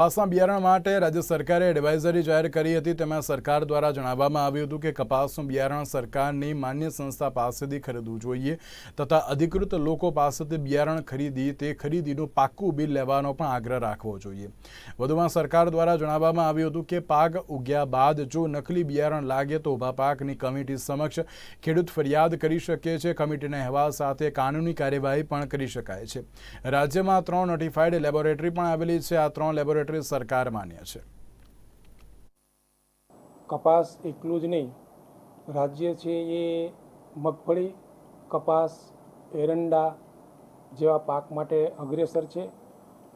કપાસના બિયારણ માટે રાજ્ય સરકારે એડવાઇઝરી જાહેર કરી હતી. તેમાં સરકાર દ્વારા જણાવવામાં આવ્યું હતું કે કપાસનું બિયારણ સરકારની માન્ય સંસ્થા પાસેથી ખરીદવું જોઈએ તથા અધિકૃત લોકો પાસેથી બિયારણ ખરીદી તે ખરીદીનું પાક્કું બિલ લેવાનો પણ આગ્રહ રાખવો જોઈએ. વધુમાં સરકાર દ્વારા જણાવવામાં આવ્યું હતું કે પાક ઉગ્યા બાદ જો નકલી બિયારણ લાગે તો ઊભા પાકની કમિટી સમક્ષ ખેડૂત ફરિયાદ કરી શકે છે. કમિટીના અહેવાલ સાથે કાનૂની કાર્યવાહી પણ કરી શકાય છે. રાજ્યમાં ત્રણ નોટિફાઈડ લેબોરેટરી પણ આવેલી છે. આ ત્રણ લેબોરેટરી સરકાર માન્ય છે. કપાસ એકલું જ નહીં. રાજ્ય છે એ મગફળી, કપાસ, એરંડા જેવા પાક માટે અગ્રેસર છે.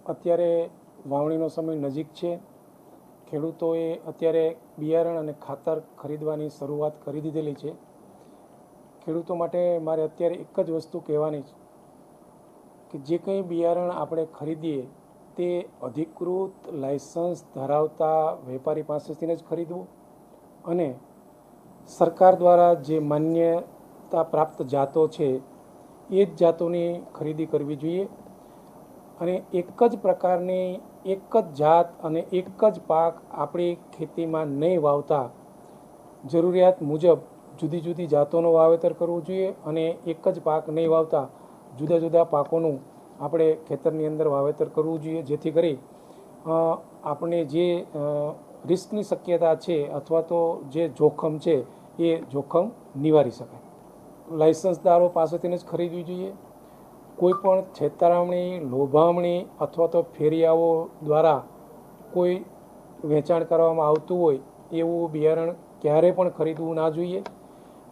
અત્યારે વાવણીનો સમય નજીક છે. ખેડૂતોએ અત્યારે બિયારણ અને ખાતર ખરીદવાની શરૂઆત કરી દીધેલી છે. ખેડૂતો માટે મારે અત્યારે એક જ વસ્તુ કહેવાની છે કે જે કંઈ બિયારણ આપણે ખરીદીએ તે અધિકૃત લાયસન્સ ધરાવતા વેપારી પાસેથી જ ખરીદવું અને સરકાર દ્વારા જે માન્યતા પ્રાપ્ત જાતો છે, એ જ જાતોની ખરીદી કરવી જોઈએ. અને એક જ પ્રકારની એક જ જાત અને એક જ પાક આપણી ખેતીમાં નહીં વાવતા જરૂરિયાત મુજબ જુદી જુદી જાતોનું વાવેતર કરવું જોઈએ અને એક જ પાક નહીં વાવતા જુદા જુદા પાકોનું આપણે ખેતરની અંદર વાવેતર કરવું જોઈએ, જેથી કરી આપણે જે રિસ્કની શક્યતા છે અથવા તો જે જોખમ છે એ જોખમ નિવારી શકાય લાયસન્સદારો પાસેથી જ ખરીદવી જોઈએ. કોઈપણ છેતરામણી, લોભામણી અથવા તો ફેરિયાઓ દ્વારા કોઈ વેચાણ કરવામાં આવતું હોય, એવું બિયારણ ક્યારે પણ ખરીદવું ના જોઈએ.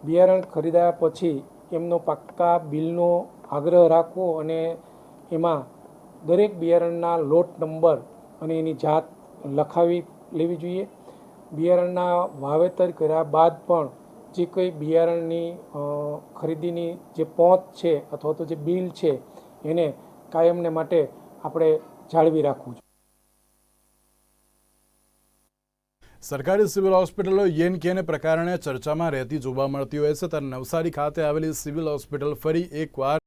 બિયારણ ખરીદ્યા પછી એમનો પાક્કા બિલનો આગ્રહ રાખવો અને એમાં દરેક બિયારણના લોટ નંબર અને એની જાત લખાવી લેવી જોઈએ. બિયારણના વાવેતર કર્યા બાદ પણ જે કંઈ બિયારણની ખરીદીની જે પહોંચ છે અથવા તો જે બિલ છે એને કાયમને માટે આપણે જાળવી રાખવું જોઈએ. સરકારી સિવિલ હોસ્પિટલો યેનકેને પ્રકારણે ચર્ચામાં રહેતી જોવા મળતી હોય છે. ત્યારે નવસારી ખાતે આવેલી સિવિલ હોસ્પિટલ ફરી એકવાર